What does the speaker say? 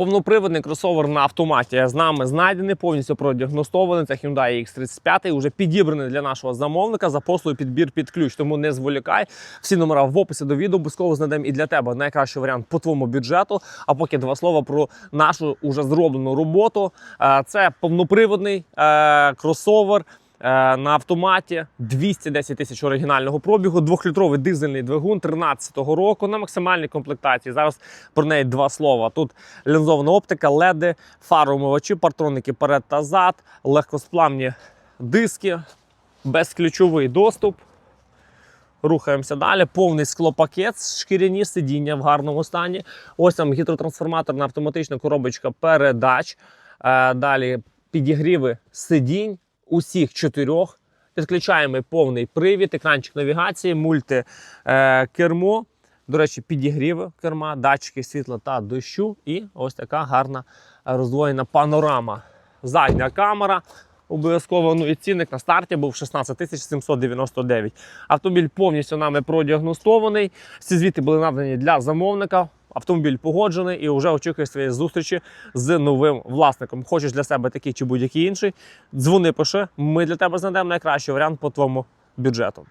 Повноприводний кросовер на автоматі з нами знайдений, повністю продіагностований. Це Hyundai X35, вже підібраний для нашого замовника за послугою підбір під ключ. Тому не зволікай. Всі номера в описі до відео обов'язково знайдемо і для тебе найкращий варіант по твоєму бюджету. А поки два слова про нашу уже зроблену роботу. Е, Це повноприводний е, кросовер. Е, На автоматі 210 тисяч оригінального пробігу, двохлітровий дизельний двигун 13-го року на максимальній комплектації. Зараз про неї два слова. Тут лінзована оптика, леди, фароумивачі, партроники перед та зад, легкосплавні диски, безключовий доступ. Рухаємося далі. Повний склопакет, шкіряні сидіння в гарному стані. Ось там гідротрансформаторна автоматична коробочка передач. Е, Далі підігріви сидінь усіх чотирьох. Підключаємо повний привід, екранчик навігації, мультикермо. До речі, підігріви керма, датчики світла та дощу. І ось така гарна е, роздвоєна панорама. Задня камера. Обов'язково ну і цінник на старті був 16 тисяч 799. Автомобіль повністю нами продіагностований. Всі звіти були надані для замовника. Автомобіль погоджений і вже очікує своєї зустрічі з новим власником. Хочеш для себе такий чи будь-який інший. Дзвони, пиши. Ми для тебе знайдемо найкращий варіант по твоєму бюджету.